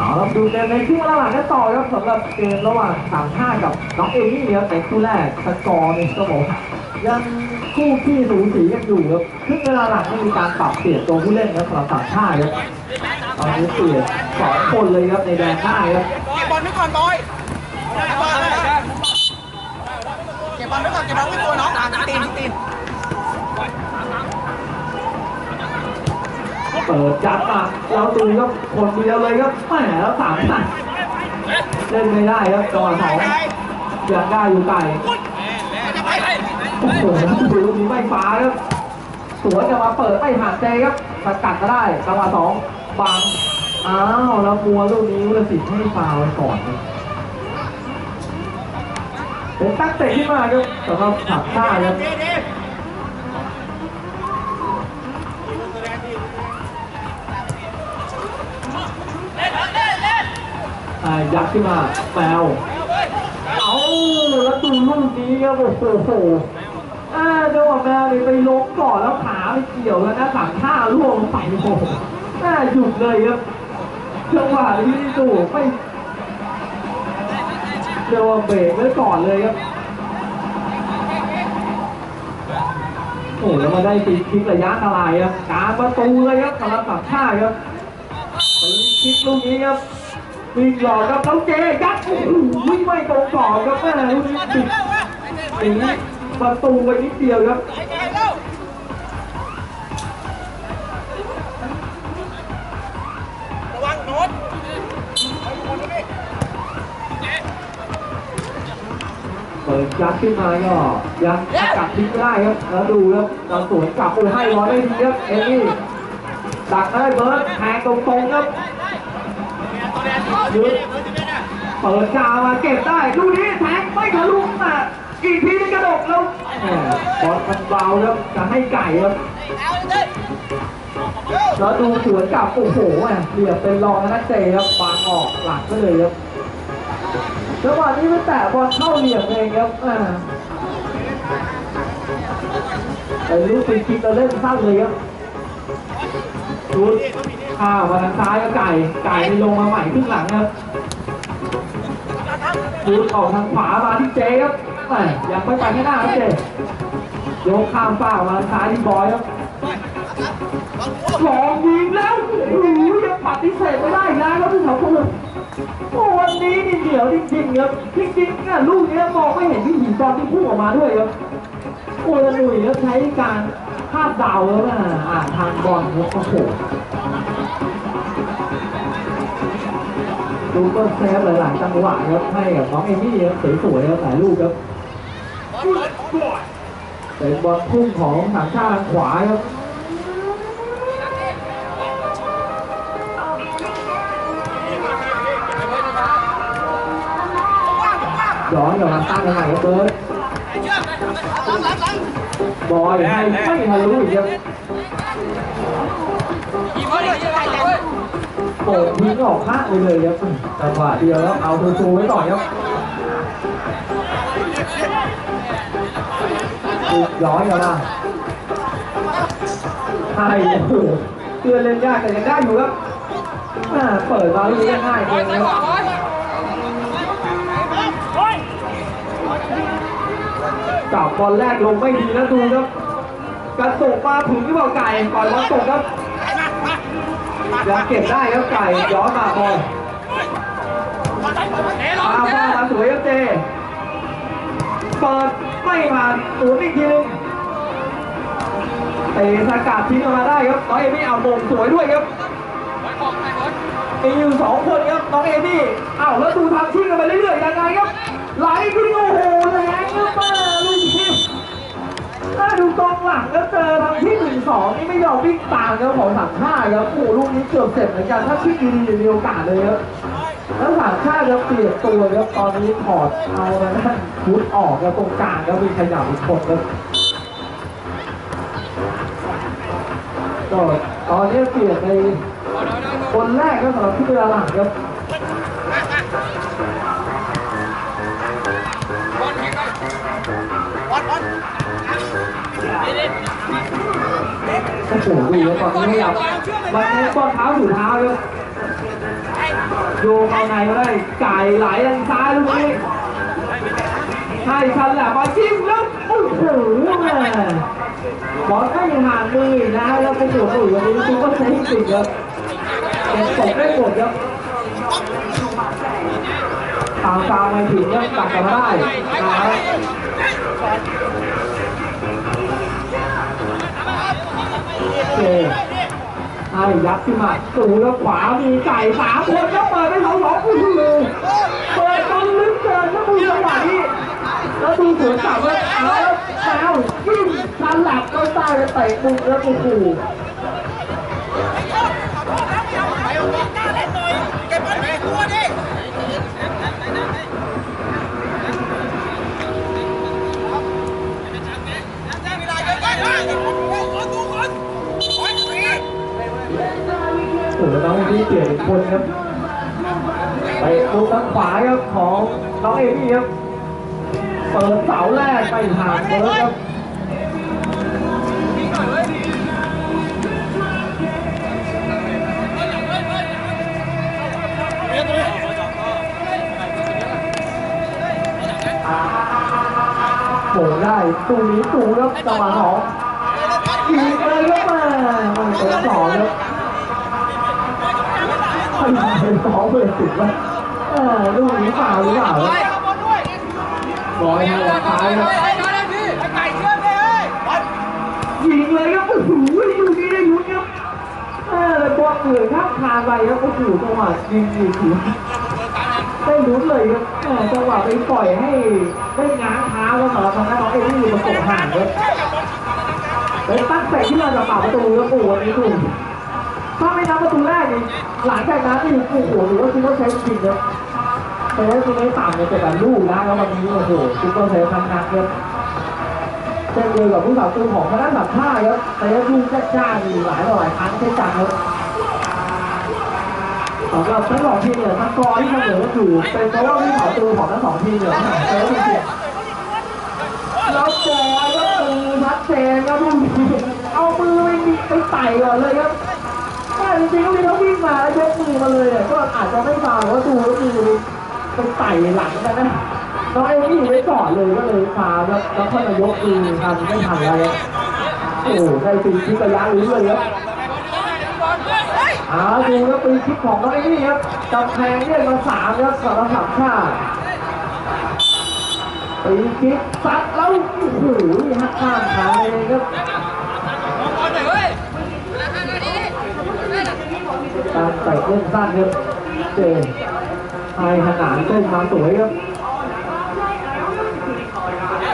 เอาละดูเกมในช่วงระหว่างกันต่อครับสำหรับเกมระหว่างสามชากับน้องเอมี่ครับในคู่แรกสกอร์นี่ก็บอกยังคู่ที่สูสีกันอยู่ครับครึ่งเวลาหลังไม่มีการปรับเปลี่ยนตัวผู้เล่นครับสำหรับสามชาครับตอนนี้เปลี่ยนสองคนเลยครับในแดนหน้าครับเก็บบอลไว้ก่อนบอยเก็บบอลไว้เก็บบอลไว้ก่อนเก็บบอลไว้ตัวน้องตีนตีน เปิดจัดมาเราดูครับคนเดียวเลยครับแหมแล้วสามชาติเล่นไม่ได้ครับจังหวะสองยังได้อยู่ไกลโอ้โหดูลูกนี้ไม่ฟ้าครับสวนจะมาเปิดไม่ผ่านเจครับสกัดก็ได้จังหวะสองบังอ้าวแล้วมัวลูกนี้วุฒิสิทธิ์ให้ฟาวล์ไว้ก่อนเป็นตั้งเตะขึ้นมาครับสำหรับถักท่าครับ อ่ยัดขึ้นมาแปลเอาแล้วดูลูกนี้ครับโอ้โหอ่าจังหวะแมวนี่ไปล้มก่อนแล้วขาไปเกี่ยวแล้วนะสามท่าล่วงลงไปโอ้โหอ่าหยุดเลยครับจังหวะนี้ดูไม่เรียกว่าเบรกไว้ก่อนเลยครับโอ้แล้วมาได้ตีคลิกระยะอันตรายครับกางประตูเลยครับสำหรับสามท่าครับตีคลิกลูกนี้ครับ วิ่งหลอกครับแล้วเจยัดวิ่งไม่ตรงก่อครับแม่ลูกนี้ติดหนีประตูไปนิดเดียวครับระวังโน้ตเปิดยัดขึ้นมาก็ยังสกัดทิ้งไม่ได้ครับแล้วดูครับเราสวนกลับโอ้ให้ร้อยได้ดีครับเอมี่ดักได้เบิร์ดแทงตรงๆครับ ยืดเปิดกาวมาเก็บได้ลูกนี้แทงไม่ทะลุมาอีกทีนึงกระดกแล้วแหมบอลมันเบาครับจะให้ไก่ครับแล้วดูสวนกลับโอ้โหแหมเหลี่ยมเป็นรองนะเจครับวางออกหลักก็เลยครับจังหวะนี้ไม่แตะบอลเข้าเหลี่ยมเองครับอ่าแต่ลูกฟรีคิกเราเล่นสั้นเลยครับชุด ข้าวมาทางซ้ายก็ไก่ ไก่ไปลงมาใหม่ครึ่งหลังครับชุดออกทางขวามาที่เจครับแหมยังไม่ไปข้างหน้าครับเจโยกข้ามฝ้ามาทางซ้ายที่บอยครับลองยิงแล้วโอ้โหยังปฏิเสธไม่ได้อีกแล้วครับพี่สาวคนโอ้วันนี้นี่เดียวจริงๆครับจริงๆอะลูกเนี้ยมองไม่เห็นที่หินตอนที่พุ่งออกมาด้วยครับโอ้ยแล้วหนุ่ยก็ใช้การคาดเดาแล้วนะอ่านทางบอลครับโอ้โห ดูก็เซฟหลายๆจังหวะครับให้กับน้องเอมี่ครับสวยๆครับหลายลูกครับเป็นบอลพุ่งของทางชาติขวาครับย้อนกลับมาตั้งกันใหม่ครับเบิร์ดบอยไม่ทะลุอีกครับ อีกคนเลยเลยโป่งทิ้งออกข้างไปเลยครับจังหวะเดียวแล้วเอาตัวชูไว้ก่อนครับย้อนกลับมาใช่เพื่อนเล่นยากแต่ยังได้อยู่ครับเปิดมาลูกนี้ง่ายเองครับจับบอลแรกลงไม่ดีนะดูครับกระตกมาถึงหรือเปล่าไก่ก่อนบอลตกครับ ยังเก็บได้ครับไก่ย้อนมาบอลมาบอลมาสวยครับเจเปิดไม่ผ่านศูนอีกทีหนึงเตะสกัดทิ้งออกมาได้ครับน้องเอมี่เอามงสวยด้วยครับมีอยู่สองคนครับน้องเอมี่เอ้าแล้วดูทางชิงกันไปเรื่อยๆยังไงครับไหลขึ้นโอ้โหแรงครับมาลูกนี้ ถ้าดูกองหลังแล้วเจอทางที่หนึ่งสองนี่ไม่ยอมวิ่งตามครับของสามห้าครับโอ้ลูกนี้เกือบเสร็จเหมือนกันถ้าชิงดีๆมีโอกาสเลยครับแล้วสามชาติจะเปลี่ยนตัวครับตอนนี้ถอดเอาแล้วนั่นพุทออกแล้วตรงกลางแล้วมีขยับอีกคนครับก็ตอนนี้เปลี่ยนในคนแรกก็สำหรับที่เวลาหลังครับ โอ้โหดูแล้วตอนนี้ขยับวันนี้ก้อนเท้าถูเท้าครับโยกเอาในก็ได้ไก่ไหลทางซ้ายลูกนี้ให้ชันแหละมาจิ้มแล้วโอ้โหแม่บอลก็ยังห่างมือนะแล้วไปสวนหลุยวันนี้ซูเปอร์เซฟติดครับเก็บตกได้หมดครับทางกลางไม่ถึงยังตัดกลับมาได้นะครับ ยัดขึ้นมาสูแล้วขวามีไก่สามคนแล้วเปิดไปสองสองอู้หูเปิดตอนลึกเกินแล้วดูจังหวะนี้แล้วดูสวนกลับแล้วแล้วแล้วยิ่งชันหลับก็ใต้ไปเตะปุ๊บแล้วกูขู่ นี้เปลี่ยนคนครับไปลูกทางขวาครับของน้องเอมี่ครับเปิดเสาแรกไปหาเบิร์ดครับโหได้ตูนี้ตูครับจังหวะสองอีกเลยครับมามันเป็นสองครับ เป็นสองเป็นสิบแล้วเออลูกนี้ฝ่าวหรือเปล่าครับบอยทางหลังซ้ายครับไก่เชื่อมเลยเฮ้ยยิงเลยครับโอ้โหลูกนี้ได้ลุ้นครับเออบอลเหนื่อยข้ามคานไปครับโอ้โหจังหวะยิงอยู่ถือได้ลุ้นเลยครับเออจังหวะไปปล่อยให้ได้ง้างเท้าแล้วสำหรับทางด้านน้องเอมี่ประสบห่างครับเลยตั้งแต่ที่เราจะเป่าประตูแล้วโอ้โหวันนี้ดูถ้าไม่นับประตูแรกนี่ หลังจากนั้นนี่โอ้โหหรือว่าซูเปอร์เซฟจริงครับแต่ว่าซูเปอร์ต่ำเนี่ยเป็นแบบลูกนะแล้ววันนี้โอ้โหซูเปอร์เซฟทำงานครับเช่นเดียวกับผู้สาวตัวของทางด้านแบบท่าครับแต่ว่าลูกจ้าๆมีหลายต่อหลายครั้งเช่นกันครับสำหรับทั้งสองทีมเนี่ยสกอที่มันเหลืออยู่เป็นเพราะว่าผู้สาวตัวของทั้งสองทีมเนี่ยห่างเซฟจริงแล้วบอก็มือชัดเจนครับลูกเอามือไปไปไต่ก่อนเลยครับ จริงๆก็มีเขาวิ่งมาแล้วยกมือมาเลยเนี่ยก็อาจจะไม่ฟาวว่าดูแล้วมือไปไต่หลังกันนะน้องเอ็มี่อยู่ไว้ก่อนเลยก็เลยฟาวแล้วแล้วค่อยมายกมือทันไม่ทันอะไรโอ้โหได้ตีคิดระยะรู้เลยครับอาดูแล้วตีคิดของน้องเอ็มี่ครับกำแพงเนี่ยมาสามครับสำหรับสามชาติตีกิ๊กซัดแล้วโอ้โหหักข้ามขาเลยครับ การใส่เล่นสั้นครับเจไทยขนานเต้นมาสวยครับ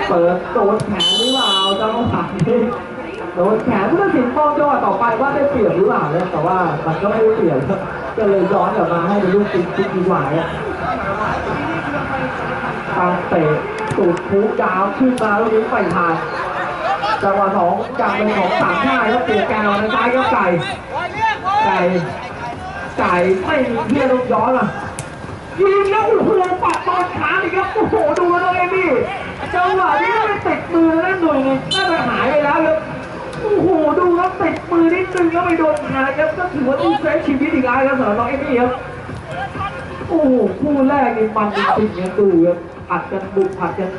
เปิดโดนแขนหรือเปล่าจังหวะนี้โดนแขนผู้ตัดสินมองจังหวะต่อไปว่าได้เปรียบหรือเปล่าเนี่ยแต่ว่ามันก็ไม่ได้เปรียบก็เลยย้อนกลับมาให้เป็นลูกติ๊กติ๊กดีกว่าครับทางเตะตูดพุกยาวขึ้นมาลูกนี้ไปทางจังหวะสองจังเป็นของสามชาติครับเปลี่ยนแกวในซ้ายก็ไก่บอลเรียกบอลไก่ ไก่ไม่มีเพื่อนลูกย้อนอะยิงแล้วโอ้โหปัดบอลขาอีกครับโอ้โหดูแล้วเอมี่จังหวะนี้ไม่ติดมือแล้วหน่วยนึงน่าจะหายไปแล้วครับโอ้โหดูแล้วติดมือนิดนึงแล้วไปโดนขาครับก็ถือว่าต้องเซฟชีวิตอีกแล้วครับสำหรับน้องเอมี่ครับโอ้โหคู่แรกนี่มันจริงๆนะดูครับผัดกันบุกผัดกัน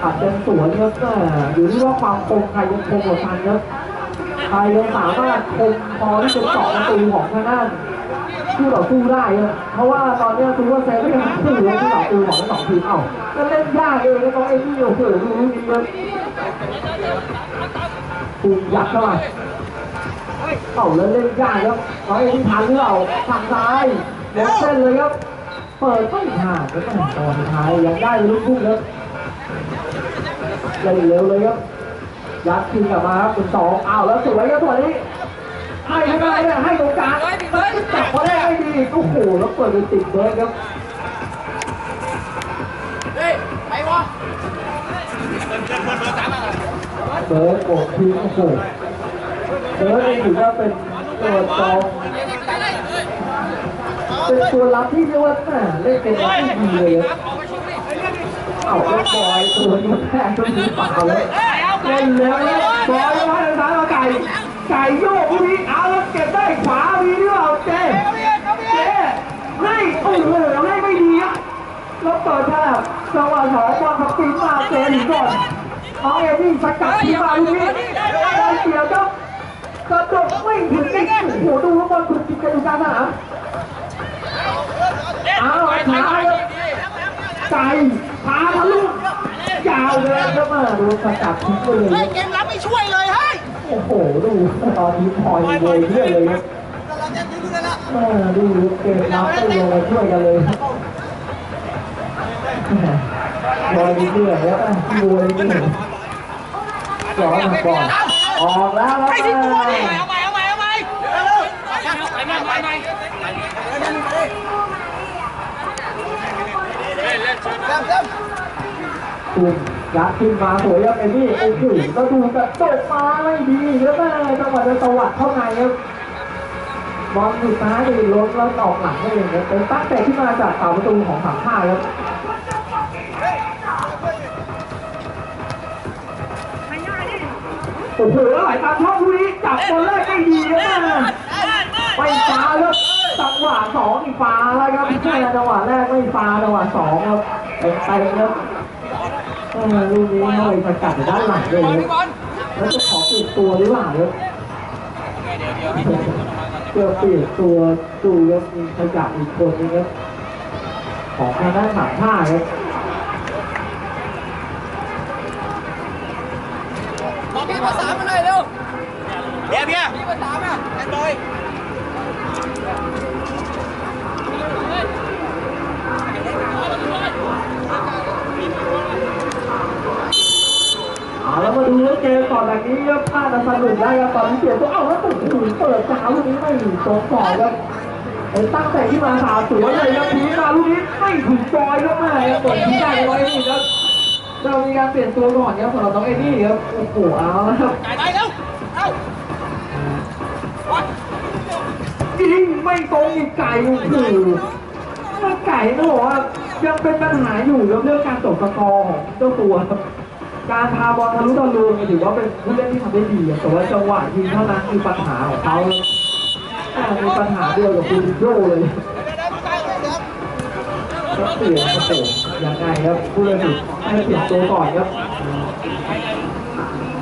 ผัดกันสวนครับแม่อยู่ที่ว่าความคมใครยังคมกว่ากันครับ ใครยังสามารถคมพอที่จะเจาะประตูของทางด้านคู่ต่อสู้ได้ครับเพราะว่าตอนนี้ยซูเปอร์เซฟก็ยังสู้กับคู่ต่อสู้ของทั้งสองทีมเอ้าก็เล่นยากเองนะน้องเอ็นี่โอ้โหดูดีครับปูยัดเข้าไปเอ้าแล้วเล่นยากครับน้อยที่ทันหรือเปล่าฝั่งซ้ายเลี้ยงเส้นเลยครับ เปิดไม่ผ่านแล้วก็ตอนท้ายยังได้ลูกพุ่งครับเล่นเร็วเลยครับ ยัดขึ้นกลับมาครับเป็นสองอ้าวแล้วสวยครับตัวนี้ให้ให้ได้เนี่ยให้ตรงกลางจับพอได้ไม่ดีโอ้โหแล้วเปิดเป็นติดเบิร์ดครับเฮ้ยไปวะเบิร์ดโกดทีมโอ้โหเบิร์ดเองถือว่าเป็นตัวจอมเป็นตัวรับที่เรียกว่าแม่เล่นเป็นรับที่ดีเลยครับเอ้าแล้วบอยตัวนี้แพ้ตัวนี้เปล่าเลย เล่นแล้วนะบอยมาทางซ้ายมาไก่ไก่โยกพวกนี้เอาแล้วเก็บได้ขวามีหรือเปล่าเจเอาดิเอาดิให้โอ้โหให้ไม่ดีครับแล้วเปิดฉลับจังหวะสองบอลขับปีนมาเจอหนีก่อนน้องเอ็มี่สกัดทีมาลูกนี้ได้เสียครับกระโดดไม่ถึงไอ้โอ้โหดูว่าบอลถูกจิกกันอยู่กลางสนามอ้าขาครับใจขาทะลุาวเลยครับมาดูสกัดทิ้งไปเลย เฮ้ยเกมรับไม่ช่วยเลยเฮ้ยโอ้โห ดูตอนนี้พลอยโวยเรื่อยเลยครับเราจะยืนเลยละเออดูเกมรับไม่ลงมาช่วยกันเลยลอยเรื่อยแล้วโวยเรื่อยจ่อมาก่อนออกแล้วแล้วไอ้ที่ตัวนี่เอาใหม่เอาใหม่เอาใหม่เร็วๆไปใหม่ไปใหม่เล่นเล่นเล่นเล่น ตุ่มยัดขึ้นมาสวยครับเอมี่โอ้โหก็ดูกระตกมาไม่ดีแล้วแม่จังหวะจะตวัดเข้าในครับบอลสุดท้ายดีรถแล้วออกหลังได้เลยครับเป็นตั้งแต่ที่มาจากเสาประตูของสามข้าครับโอ้โหแล้วไหลตามช่องลูกนี้จับบอลแรกไม่ดีนะไม่ฟ้าแล้วจังหวะสองอีกฟ้าแล้วครับใช่จังหวะแรกไม่ฟ้าจังหวะสองครับเป็นไปครับ เออลูกนี้หน่อยสกัดอยู่ด้านหลังเลยครับแล้วจะขอเปลี่ยนตัวหรือเปล่าครับเพื่อเปลี่ยนตัวดูครับมีขยับอีกคนนึงครับของทางด้านหลังท่าครับบอกพี่ภาษามาหน่อยเร็วเบียร์เบียร์พี่ภาษามาแอนดรอย เอา แล้วมาดูเกมก่อนแบบนี้ครับพลาดจะสนุกได้ครับตอนนี้เสียตัวเอ้าแล้วตุ่มเปิดจ้าลูกนี้ไม่ถึงตรงก่อนครับไอ้ตั้งแต่ที่มาสาสวยเลยครับทีมาลูกนี้ไม่ถึงจอยครับแม่ครับเปิดที่ได้ไว้นี่ครับเรามีการเปลี่ยนตัวก่อนครับสำหรับน้องเอ็ดดี้ครับโอ้โหเอาแล้วครับไปเร็วเอายิงไม่ตรงอีกไก่โอ้โหแล้วไก่ต้องบอกว่ายังเป็นปัญหาอยู่เรื่องการตกสกอร์ของเจ้าตัวครับ การพาบอลทะลุทะลวงเนี่ยถือว่าเป็นผู้เล่นที่ทำได้ดีอะแต่ว่าจังหวะยิงเท่านั้นคือปัญหาของเขาเลยอ่ามีปัญหาเดียวกับคูดิโยเลยได้ไม่ได้เลยครับก็เปลี่ยนกระโปรงยังไงครับผู้เล่นผิดให้เปลี่ยนตัวก่อนครับ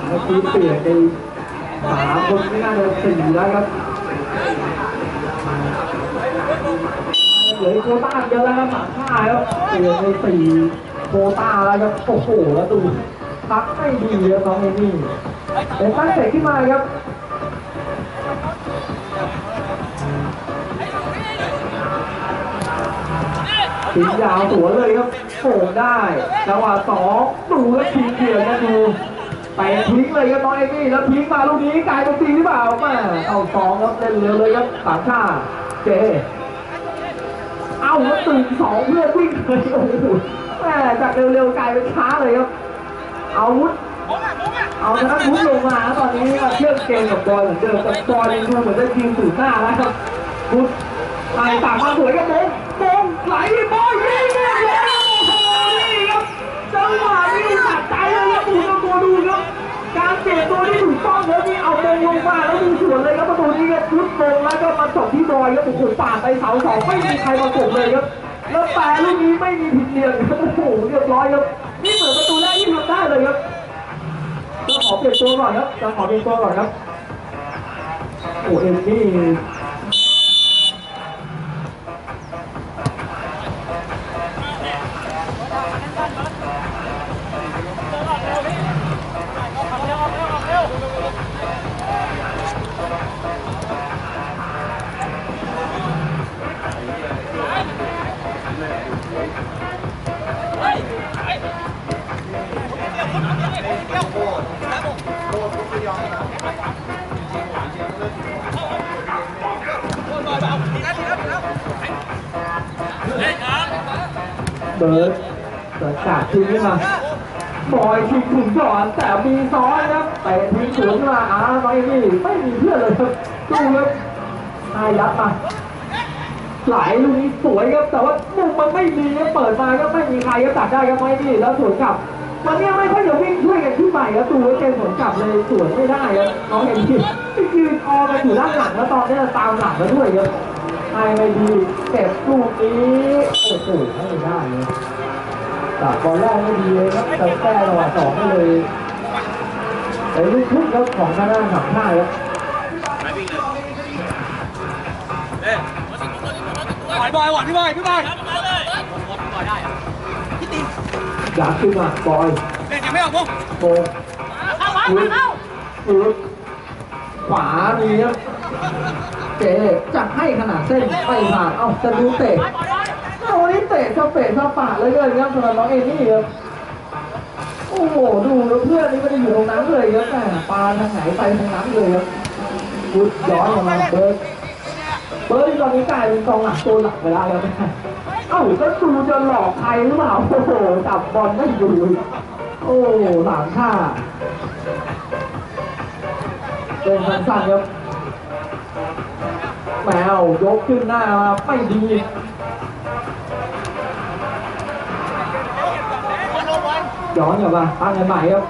เมื่อกี้เปลี่ยนไปสามคนไม่น่าจะสี่แล้วครับเหลือโคต้าเยอะแล้วครับสามค่าแล้วเปลี่ยนไปสี่โคต้าแล้วครับโอ้โหแล้วดู พักไม่ดีครับน้องเอมี่เป็นตั้งเตะขึ้นมาครับถึงยาวสวนเลยครับโป่งได้จังหวะสองดูแล้วทิ้งเดือดนะดูไปทิ้งเลยครับน้องเอมี่แล้วทิ้งมาลูกนี้กลายเป็นตีหรือเปล่าแม่เอาสองครับเล่นเร็วเลยครับสามชาเจเอาแล้วตื่นสองเพื่อวิ่งเลยโอ้โหแม่จากเร็วๆกลายเป็นช้าเลยครับ อาวุธเอาชนะทุกลงมาตอนนี้มาเชื่อมเกมกับบอยเหมือนเดิมแต่บอยยังดูเหมือนจะทีมสูงหน้าแล้วครับพุทไปต่างมาสวยกับโมงโมงไหลบอยยิงเนี่เลยโอ้โหนี่ครับจังหวะนี้ตัดใจเลยครับดูตัวดูครับการเปลี่ยนตัวที่ถูกต้องแล้วนี่เอาโมงลงมาแล้วดูสวนเลยครับประตูนี้ครับพุทโมงแล้วก็มาจบที่บอยครับโอ้โหปาดไปเสาสองไม่มีใครมาส่เลยครับแล้วแต่ลูกนี้ไม่มีผิดเดียนครับโอ้โหเรียบร้อยครับ เลยครับจะขอเปลี่ยนตัวก่อนครับจะขอเปลี่ยนตัวก่อนครับโอ้เอ็มนี่ เบิร์ดเกิดกาดทิ้งขึ้นมาบอยทิ้งถึงก่อนแต่มีซ้อนครับแต่ทิ้งสวนขึ้นมาอาไว้นี่ไม่มีเพื่อนเลยครับดูครับนายยัดมาไหลลูกนี้สวยครับแต่ว่ามุมมันไม่มีครับเปิดมาก็ไม่มีใครก็ตัดได้ครับไม่นี่แล้วสวนกลับมันเนี่ยไม่ค่อยจะวิ่งช่วยกันขึ้นใหม่ครับดูว่าเกมสวนกลับเลยสวนไม่ได้ครับน้องเห็นที่ยืนออกันอยู่ด้านหลังแล้วตอนนี้ตามหลังมาด้วยครับ ให้ไม่ดีเก็บลูกนี้โอ้โหไม่ได้เลยจากบอลแรกไม่ดีเลยครับแต่แก้ระหว่างสองไม่เลยแต่ลูกทุกครับของทางด้านสามท่าครับปล่อยบอยหวานพี่บอยพี่บอยอยากขึ้นมาบอยเล่นยังไม่ออกพวกโบฟื้นฟื้นขวาดีครับ เจ๊จะให้ขนาดเส้นไม่ผ่านเอ้าจะดูเตะโอ้นี่เตะชอบเตะชอบปะเลยเลยครับสำหรับน้องเอนี่ครับโอ้โหดูแล้วเพื่อนนี่ไม่ได้อยู่ตรงนั้นเลยครับแต่ปาทางไหนไปทางนั้นเลยครับพุดย้อนออกมาเบิร์ดเบิร์ดตอนนี้กลายเป็นกองหลังตัวหลักไปแล้วครับเอ้าก็ดูจะหลอกใครหรือเปล่าโอ้โหจับบอลไม่อยู่โอ้หลังท่าเป็นสั้นๆครับ แมวยกขึ้นหน้ามาไม่ดีย้อนกลับมาตั้งกันใหม่ครับ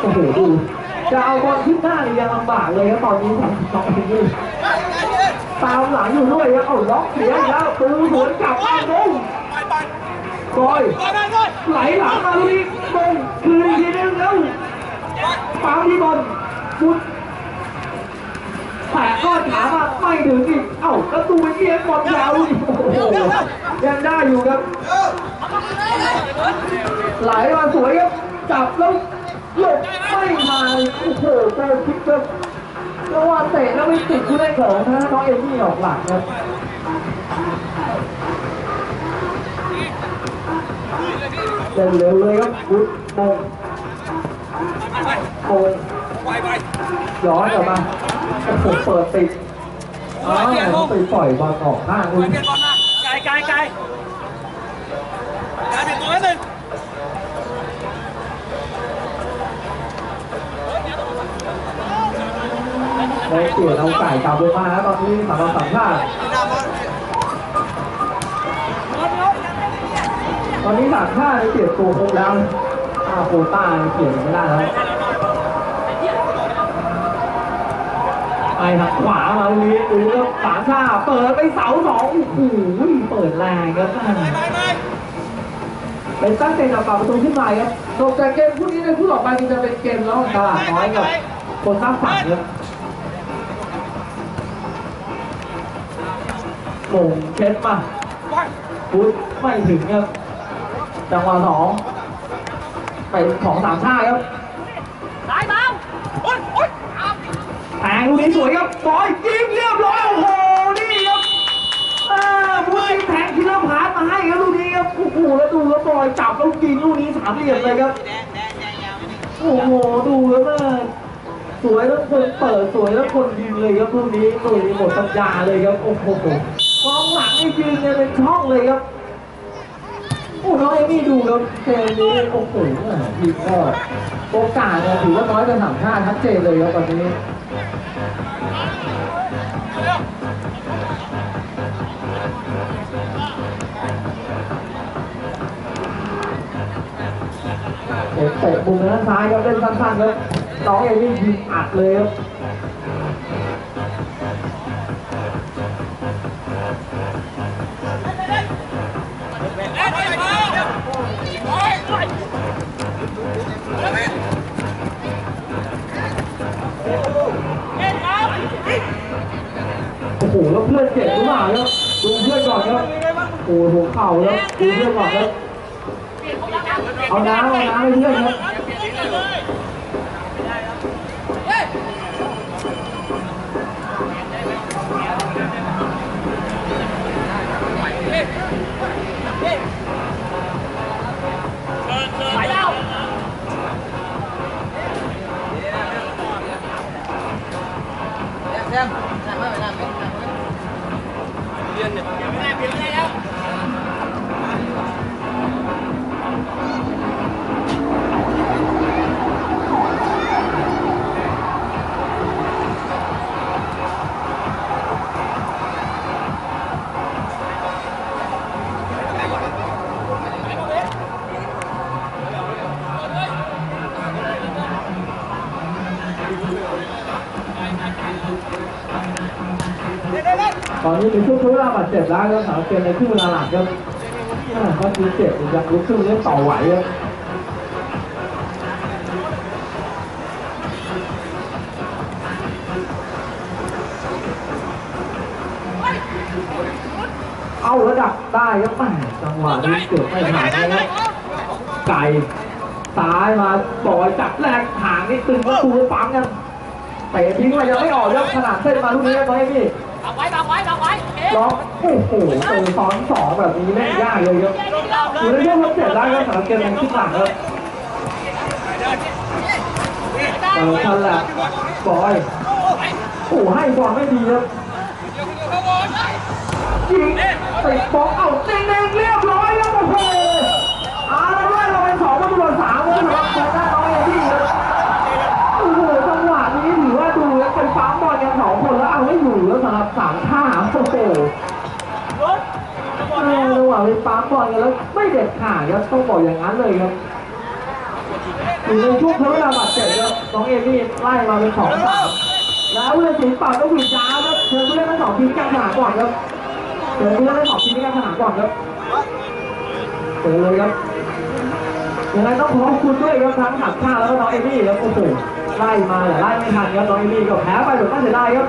โอ้โหดูจะเอาบอลขึ้นหน้านี่ยังลำบากเลยครับตอนนี้สองสองทีมตามหลังอยู่ด้วยครับเอาล็อกเสียแล้วตูสวนกลับมาโอ้บอยบอยบอยบอยไหลหลังมาลูกนี้บงคืนอีกทีนึงแล้ว ปาที่บอลมุดแตะก็ถามว่าไม่ถึงอีก เอ้าแล้วตูเอียงบอลยาวอีกโอ้โหยังได้อยู่ครับ ไหลมาสวยครับ จับแล้วหลบไม่มาโอ้โหโกคิกครับแล้วว่าเตะแล้วไม่ติดผู้เล่นของนะน้องเอมี่ออกหลังครับเดินเร็วเลยครับพุดโมง โมงย้อนกลับมาโอ้โหเปิดติดอ้าวไปปล่อยบอลออกข้างคุณเปลี่ยนบอลมาไกลไกลไกลเปลี่ยนตัวนิดนึงเลยเปลี่ยนเอาไก่กลับลงมาแล้วตอนนี้สามารถสัมภาตอนนี้สามท่าในเปลี่ยนตัวครบแล้วอาโคต้าเปลี่ยนไม่ได้แล้ว ไปทางขวามาตรงนี้ดูครับสามท่าเปิดไปเสาสองโอ้โหเปิดแรงครับไปไปเป็นตั้งใจกับประตูขึ้นมาครับตกจากเกมคู่นี้ในคู่ต่อไปจะเป็นเกมระหว่างตลาดน้อยกับคนสร้างฝันครับโป่งเช็ดมาบอยพุทธไม่ถึงครับจังหวะสองไปของสามท่าครับ งลูกนี้สวยครับบอยยิงเรียบร้อยโอ้โหนี่ครับอ่าพุทธแทงคิลเลอร์พาสมาให้ครับลูกนี้ครับโอ้โหแล้วดูครับบอยจับแล้วกินลูกนี้สามเหลี่ยมเลยครับโอ้โหดูแล้วแม่สวยแล้วคนเปิดสวยแล้วคนยิงเลยครับลูกนี้หนุ่ยหมดสัญญาเลยครับโอ้โหกองหลังนี่ยืนเนี่ยเป็นช่องเลยครับโอ้น้องเอมี่ดูแล้วเกมนี้โอ้โหทีมก็โอกาสเนี่ยถือว่าน้อยกว่าสามชาติชัดเจนเลยครับตอนนี้ เตะมุมด้านซ้ายครับเล่นสั้นๆครับน้องเอมี่ยิงอัดเลยครับโอ้โหแล้วเพื่อนเจ็บหรือเปล่าครับดูเพื่อนก่อนครับโอ้โหเข่าแล้วดูเพื่อนก่อนครับ เอาน้ำเอาน้ำให้เพื่อนครับเรียนเนี่ยไม่ได้เปลี่ยนไม่ได้แล้ว เวลาบาดเจ็บแล้วครับสำหรับเกมในครึ่งเวลาหลังครับอ่ก็คือเจ็บยังลุกขึ้นเล่นต่อไหวครับเอาระดับได้ครับแม่จังหวะนี้เกือบไม่ผ่านเลยครับไก่ซ้ายมาบอยจับแรกหางนี่ตึงประตูปั๊มกันเตะทิ้งไปยังไม่ออกครับขนาดเส้นมาลูกนี้ครับน้พี่ ดักไว้ดักไว้ดักไว้เอ๊ะล็อกโอ้โหเจอซ้อนสองแบบนี้ไม่ยากเลยครับอยู่ในเรื่องทดเจ็ดได้ก็สามเกมในครึ่งหลังครับเออทันแหละบอยโอ้ให้บอลไม่ดีครับยิงติดบอลเอาเน่งๆเรียบร้อย สามท่าโอ้โหเออระหว่างไปปั๊มบอลกันแล้วไม่เด็ดขาดครับต้องบอกอย่างนั้นเลยครับอยู่ในช่วงเวลาบาดเจ็บครับน้องเอมี่ไล่มาเป็นสองสามแล้วเลยสีเป่าต้องผิดจ้าครับเชิญผู้เล่นทั้งสองทีมกลางสนามก่อนครับเชิญผู้เล่นทั้งสองทีมกลางสนามก่อนครับเชิญเลยครับยังไงต้องขอบคุณด้วยครับทั้งหักข้าแล้วก็น้องเอมี่ครับโอ้โหไล่มาแต่ไล่ไม่ทันครับน้องเอมี่ก็แพ้ไปแบบน่าเสียดายครับ